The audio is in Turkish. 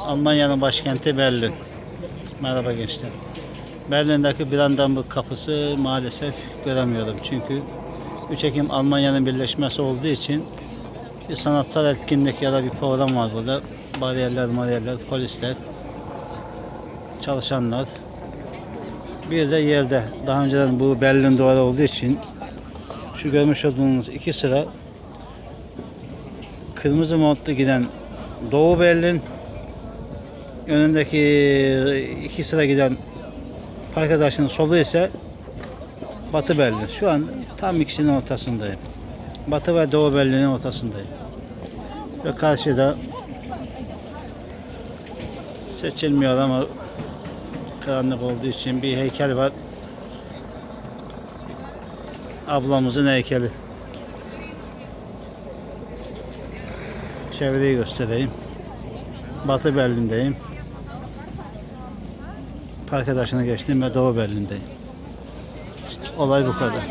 Almanya'nın başkenti Berlin. Merhaba gençler. Berlin'deki Brandenburg kapısı maalesef göremiyorum. Çünkü 3 Ekim Almanya'nın birleşmesi olduğu için bir sanatsal etkinlik ya da bir program var burada. Bariyerler, mariyerler, polisler, çalışanlar. Bir de yerde. Daha önceden bu Berlin duvarı olduğu için şu görmüş olduğunuz iki sıra kırmızı montlu giden Doğu Berlin önündeki iki sıra giden arkadaşının solu ise Batı Berlin. Şu an tam ikisinin ortasındayım. Batı ve Doğu Berlin'in ortasındayım. Ve karşıda seçilmiyor ama karanlık olduğu için bir heykel var. Ablamızın heykeli. Çevreyi göstereyim. Batı Berlin'deyim. Arkadaşını geçtim ve Doğu Berlin'deyim. İşte olay bu kadar.